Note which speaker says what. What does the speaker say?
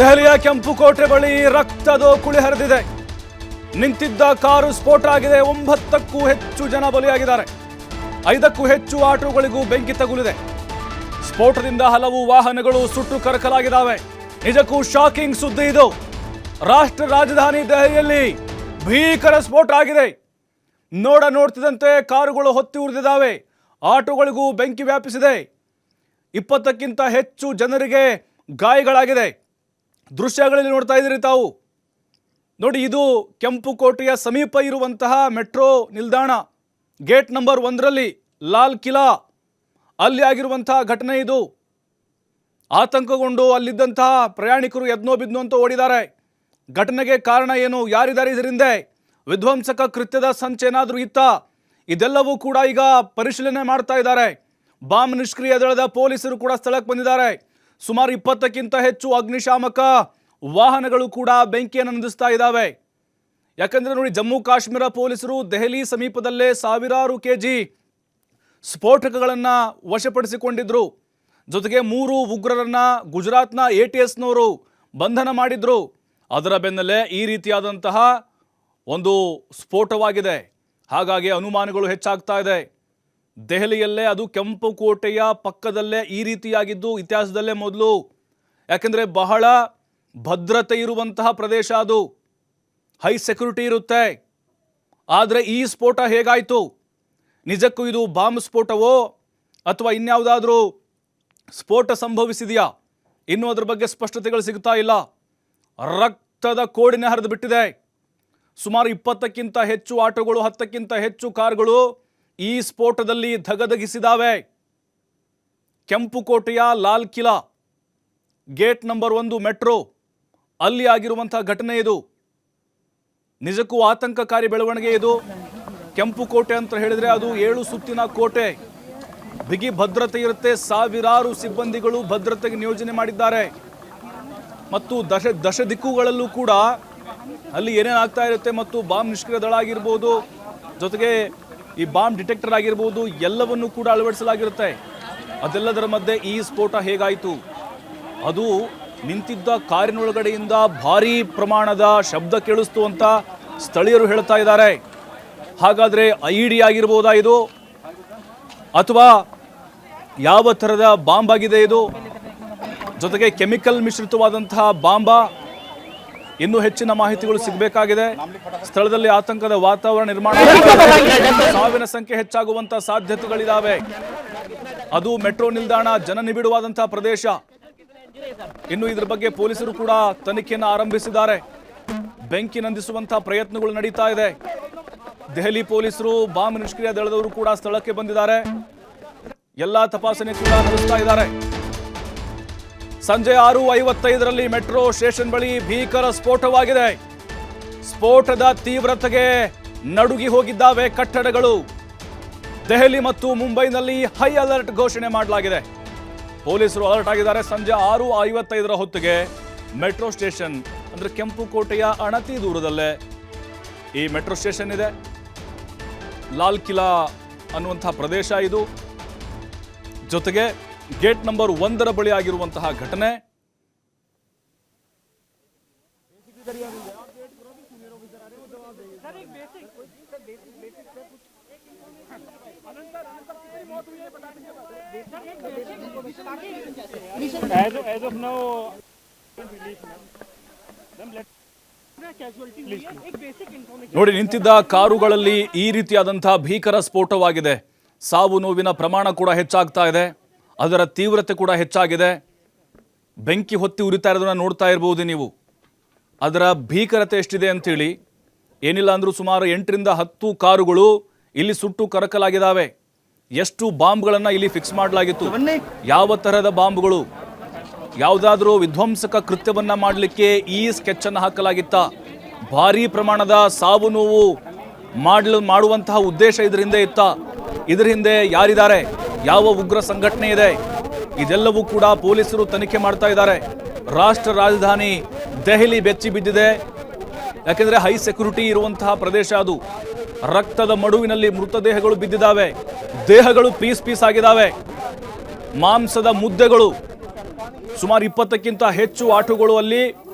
Speaker 1: ದೆಹಲಿಯ ಕೆಂಪುಕೋಟೆ ಬಳಿ ರಕ್ತದ ಕುಳಿ ಹರಿದಿದೆ. ನಿಂತಿದ್ದ ಕಾರು ಸ್ಫೋಟ ಆಗಿದೆ. ಒಂಬತ್ತಕ್ಕೂ ಹೆಚ್ಚು ಜನ ಬಲಿಯಾಗಿದ್ದಾರೆ. ಐದಕ್ಕೂ ಹೆಚ್ಚು ಆಟೋಗಳಿಗೂ ಬೆಂಕಿ ತಗುಲಿದೆ. ಸ್ಫೋಟದಿಂದ ಹಲವು ವಾಹನಗಳು ಸುಟ್ಟು ಕರಕಲಾಗಿದ್ದಾವೆ. ನಿಜಕ್ಕೂ ಶಾಕಿಂಗ್ ಸುದ್ದಿ ಇದು. ರಾಷ್ಟ್ರ ರಾಜಧಾನಿ ದೆಹಲಿಯಲ್ಲಿ ಭೀಕರ ಸ್ಫೋಟ ಆಗಿದೆ. ನೋಡ ನೋಡ್ತಿದ್ದಂತೆ ಕಾರುಗಳು ಹೊತ್ತಿ ಉರಿದಿದ್ದಾವೆ. ಆಟೋಗಳಿಗೂ ಬೆಂಕಿ ವ್ಯಾಪಿಸಿದೆ. ಇಪ್ಪತ್ತಕ್ಕಿಂತ ಹೆಚ್ಚು ಜನರಿಗೆ ಗಾಯಗಳಾಗಿದೆ. ದೃಶ್ಯಗಳಲ್ಲಿ ನೋಡ್ತಾ ಇದ್ದೀರಿ ತಾವು. ನೋಡಿ, ಇದು ಕೆಂಪು ಕೋಟೆಯ ಸಮೀಪ ಇರುವಂತಹ ಮೆಟ್ರೋ ನಿಲ್ದಾಣ. ಗೇಟ್ ನಂಬರ್ ಒಂದರಲ್ಲಿ ಲಾಲ್ ಕಿಲಾ. ಅಲ್ಲಿ ಆಗಿರುವಂತಹ ಘಟನೆ ಇದು. ಆತಂಕಗೊಂಡು ಅಲ್ಲಿದ್ದಂತಹ ಪ್ರಯಾಣಿಕರು ಎದ್ನೋ ಬಿದ್ನೋ ಅಂತ ಓಡಿದ್ದಾರೆ. ಘಟನೆಗೆ ಕಾರಣ ಏನು, ಯಾರಿದ್ದಾರೆ ಇದರಿಂದ ವಿಧ್ವಂಸಕ ಕೃತ್ಯದ ಸಂಚೇನಾದರೂ ಇತ್ತ? ಇದೆಲ್ಲವೂ ಕೂಡ ಈಗ ಪರಿಶೀಲನೆ ಮಾಡ್ತಾ ಇದ್ದಾರೆ. ಬಾಂಬ್ ನಿಷ್ಕ್ರಿಯ ದಳದ ಪೊಲೀಸರು ಕೂಡ ಸ್ಥಳಕ್ಕೆ ಬಂದಿದ್ದಾರೆ. ಸುಮಾರು ಇಪ್ಪತ್ತಕ್ಕಿಂತ ಹೆಚ್ಚು ಅಗ್ನಿಶಾಮಕ ವಾಹನಗಳು ಕೂಡ ಬೆಂಕಿಯನ್ನು ನಂದಿಸ್ತಾ ಇದ್ದಾವೆ. ಯಾಕಂದ್ರೆ ನೋಡಿ, ಜಮ್ಮು ಕಾಶ್ಮೀರ ಪೊಲೀಸರು ದೆಹಲಿ ಸಮೀಪದಲ್ಲೇ ಸಾವಿರಾರು ಕೆ ಜಿ ಸ್ಫೋಟಕಗಳನ್ನು ವಶಪಡಿಸಿಕೊಂಡಿದ್ರು. ಜೊತೆಗೆ ಮೂರು ಉಗ್ರರನ್ನ ಗುಜರಾತ್ನ ಎ ಟಿ ಎಸ್ನವರು ಬಂಧನ ಮಾಡಿದ್ರು. ಅದರ ಬೆನ್ನಲ್ಲೇ ಈ ರೀತಿಯಾದಂತಹ ಒಂದು ಸ್ಫೋಟವಾಗಿದೆ. ಹಾಗಾಗಿ ಅನುಮಾನಗಳು ಹೆಚ್ಚಾಗ್ತಾ ಇದೆ. ದೆಹಲಿಯಲ್ಲೇ ಅದು ಕೆಂಪು ಕೋಟೆಯ ಪಕ್ಕದಲ್ಲೇ ಈ ರೀತಿಯಾಗಿದ್ದು ಇತಿಹಾಸದಲ್ಲೇ ಮೊದಲು. ಯಾಕೆಂದರೆ ಬಹಳ ಭದ್ರತೆ ಇರುವಂತಹ ಪ್ರದೇಶ ಅದು. ಹೈ ಸೆಕ್ಯೂರಿಟಿ ಇರುತ್ತೆ. ಆದರೆ ಈ ಸ್ಫೋಟ ಹೇಗಾಯಿತು? ನಿಜಕ್ಕೂ ಇದು ಬಾಂಬ್ ಸ್ಫೋಟವೋ? ಅಥವಾ ಇನ್ಯಾವುದಾದ್ರೂ ಸ್ಫೋಟ ಸಂಭವಿಸಿದೆಯಾ? ಇನ್ನೂ ಅದ್ರ ಬಗ್ಗೆ ಸ್ಪಷ್ಟತೆಗಳು ಸಿಗ್ತಾ ಇಲ್ಲ. ರಕ್ತದ ಕೋಡಿನ ಹರಿದು ಬಿಟ್ಟಿದೆ. ಸುಮಾರು ಇಪ್ಪತ್ತಕ್ಕಿಂತ ಹೆಚ್ಚು ಆಟೋಗಳು, ಹತ್ತಕ್ಕಿಂತ ಹೆಚ್ಚು ಕಾರುಗಳು ಈ ಸ್ಫೋಟದಲ್ಲಿ ಧಗಧಗಿಸಿದಾವೆ. ಕೆಂಪುಕೋಟೆಯ ಲಾಲ್ ಕಿಲಾ ಗೇಟ್ ನಂಬರ್ ಒಂದು ಮೆಟ್ರೋ, ಅಲ್ಲಿ ಆಗಿರುವಂಥ ಘಟನೆ ಇದು. ನಿಜಕ್ಕೂ ಆತಂಕಕಾರಿ ಬೆಳವಣಿಗೆ ಇದು. ಕೆಂಪು ಕೋಟೆ ಅಂತ ಹೇಳಿದ್ರೆ ಅದು ಏಳು ಸುತ್ತಿನ ಕೋಟೆ. ಬಿಗಿ ಭದ್ರತೆ ಇರುತ್ತೆ, ಸಾವಿರಾರು ಸಿಬ್ಬಂದಿಗಳು ಭದ್ರತೆಗೆ ನಿಯೋಜನೆ ಮಾಡಿದ್ದಾರೆ. ಮತ್ತು ದಶ ದಶ ದಿಕ್ಕುಗಳಲ್ಲೂ ಕೂಡ ಅಲ್ಲಿ ಏನೇನಾಗ್ತಾ ಇರುತ್ತೆ ಮತ್ತು ಬಾಂಬ್ ನಿಷ್ಕ್ರಿಯ ದಳ ಆಗಿರ್ಬೋದು. ಜೊತೆಗೆ ಈ ಬಾಂಬ್ ಡಿಟೆಕ್ಟರ್ ಆಗಿರ್ಬೋದು ಎಲ್ಲವನ್ನು ಕೂಡ ಅಳವಡಿಸಲಾಗಿರುತ್ತೆ. ಅದೆಲ್ಲದರ ಮಧ್ಯೆ ಈ ಸ್ಫೋಟ ಹೇಗಾಯಿತು? ಅದು ನಿಂತಿದ್ದ ಕಾರಿನೊಳಗಡೆಯಿಂದ ಭಾರೀ ಪ್ರಮಾಣದ ಶಬ್ದ ಕೇಳಿಸ್ತು ಅಂತ ಸ್ಥಳೀಯರು ಹೇಳ್ತಾ ಇದ್ದಾರೆ. ಹಾಗಾದರೆ ಐ ಡಿ ಆಗಿರ್ಬೋದಾ ಇದು? ಅಥವಾ ಯಾವ ಥರದ ಬಾಂಬ್ ಆಗಿದೆ ಇದು? ಜೊತೆಗೆ ಕೆಮಿಕಲ್ ಮಿಶ್ರಿತವಾದಂತಹ ಬಾಂಬ? ಇನ್ನೂ ಹೆಚ್ಚಿನ ಮಾಹಿತಿಗಳು ಸಿಗಬೇಕಾಗಿದೆ. ಸ್ಥಳದಲ್ಲಿ ಆತಂಕದ ವಾತಾವರಣ ನಿರ್ಮಾಣ. ಸಾವಿನ ಸಂಖ್ಯೆ ಹೆಚ್ಚಾಗುವಂತಹ ಸಾಧ್ಯತೆಗಳಿದಾವೆ. ಅದು ಮೆಟ್ರೋ ನಿಲ್ದಾಣ ಜನನಿಬಿಡವಾದಂತಹ ಪ್ರದೇಶ. ಇನ್ನು ಇದ್ರ ಬಗ್ಗೆ ಪೊಲೀಸರು ಕೂಡ ತನಿಖೆಯನ್ನು ಆರಂಭಿಸಿದ್ದಾರೆ. ಬೆಂಕಿ ನಂದಿಸುವಂತಹ ಪ್ರಯತ್ನಗಳು ನಡೀತಾ ಇದೆ. ದೆಹಲಿ ಪೊಲೀಸರು ಬಾಂಬ್ ನಿಷ್ಕ್ರಿಯ ದಳದವರು ಕೂಡ ಸ್ಥಳಕ್ಕೆ ಬಂದಿದ್ದಾರೆ. ಎಲ್ಲಾ ತಪಾಸಣೆ ಕೂಡ ನಡೆಸ್ತಾ ಇದ್ದಾರೆ. ಸಂಜೆ ಆರು ಐವತ್ತೈದರಲ್ಲಿ ಮೆಟ್ರೋ ಸ್ಟೇಷನ್ ಬಳಿ ಭೀಕರ ಸ್ಫೋಟವಾಗಿದೆ. ಸ್ಫೋಟದ ತೀವ್ರತೆಗೆ ನಡುಗಿ ಹೋಗಿದ್ದಾವೆ ಕಟ್ಟಡಗಳು. ದೆಹಲಿ ಮತ್ತು ಮುಂಬೈನಲ್ಲಿ ಹೈ ಅಲರ್ಟ್ ಘೋಷಣೆ ಮಾಡಲಾಗಿದೆ. ಪೊಲೀಸರು ಅಲರ್ಟ್ ಆಗಿದ್ದಾರೆ. ಸಂಜೆ ಆರು ಐವತ್ತೈದರ ಹೊತ್ತಿಗೆ ಮೆಟ್ರೋ ಸ್ಟೇಷನ್, ಅಂದರೆ ಕೆಂಪು ಕೋಟೆಯ ಅಣತಿ ದೂರದಲ್ಲೇ ಈ ಮೆಟ್ರೋ ಸ್ಟೇಷನ್ ಇದೆ. ಲಾಲ್ ಕಿಲಾ ಅನ್ನುವಂಥ ಪ್ರದೇಶ ಇದು. ಜೊತೆಗೆ ಗೇಟ್ ನಂಬರ್ ಒಂದರ ಬಳಿ ಆಗಿರುವಂತಹ ಘಟನೆ. ನೋಡಿ, ನಿಂತಿದ್ದ ಕಾರುಗಳಲ್ಲಿ ಈ ರೀತಿಯಾದಂತಹ ಭೀಕರ ಸ್ಫೋಟವಾಗಿದೆ. ಸಾವು ನೋವಿನ ಪ್ರಮಾಣ ಕೂಡ ಹೆಚ್ಚಾಗ್ತಾ ಇದೆ. ಅದರ ತೀವ್ರತೆ ಕೂಡ ಹೆಚ್ಚಾಗಿದೆ. ಬೆಂಕಿ ಹೊತ್ತಿ ಉರಿತಾ ಇರೋದನ್ನು ನೋಡ್ತಾ ಇರ್ಬೋದು ನೀವು. ಅದರ ಭೀಕರತೆ ಎಷ್ಟಿದೆ ಅಂತೇಳಿ ಏನಿಲ್ಲ ಅಂದರೂ ಸುಮಾರು ಎಂಟರಿಂದ ಹತ್ತು ಕಾರುಗಳು ಇಲ್ಲಿ ಸುಟ್ಟು ಕರಕಲಾಗಿದ್ದಾವೆ. ಎಷ್ಟು ಬಾಂಬ್ಗಳನ್ನು ಇಲ್ಲಿ ಫಿಕ್ಸ್ ಮಾಡಲಾಗಿತ್ತು. ಯಾವ ತರಹದ ಬಾಂಬ್ಗಳು? ಯಾವುದಾದ್ರೂ ವಿಧ್ವಂಸಕ ಕೃತ್ಯವನ್ನು ಮಾಡಲಿಕ್ಕೆ ಈ ಸ್ಕೆಚ್ ಅನ್ನು ಹಾಕಲಾಗಿತ್ತ. ಭಾರೀ ಪ್ರಮಾಣದ ಸಾವು ನೋವು ಮಾಡಲು, ಮಾಡುವಂತಹ ಉದ್ದೇಶ ಇದರಿಂದ ಇತ್ತ. ಇದರ ಹಿಂದೆ ಯಾರಿದ್ದಾರೆ? ಯಾವ ಉಗ್ರ ಸಂಘಟನೆ ಇದೆ? ಇದೆಲ್ಲವೂ ಕೂಡ ಪೊಲೀಸರು ತನಿಖೆ ಮಾಡ್ತಾ ಇದ್ದಾರೆ. ರಾಷ್ಟ್ರ ರಾಜಧಾನಿ ದೆಹಲಿ ಬೆಚ್ಚಿ ಬಿದ್ದಿದೆ. ಯಾಕೆಂದ್ರೆ ಹೈ ಸೆಕ್ಯೂರಿಟಿ ಇರುವಂತಹ ಪ್ರದೇಶ ಅದು. ರಕ್ತದ ಮಡುವಿನಲ್ಲಿ ಮೃತದೇಹಗಳು ಬಿದ್ದಿದ್ದಾವೆ. ದೇಹಗಳು ಪೀಸ್ ಪೀಸ್ ಆಗಿದ್ದಾವೆ. ಮಾಂಸದ ಮುದ್ದೆಗಳು ಸುಮಾರು ಇಪ್ಪತ್ತಕ್ಕಿಂತ ಹೆಚ್ಚು ಆಟುಗಳು ಅಲ್ಲಿ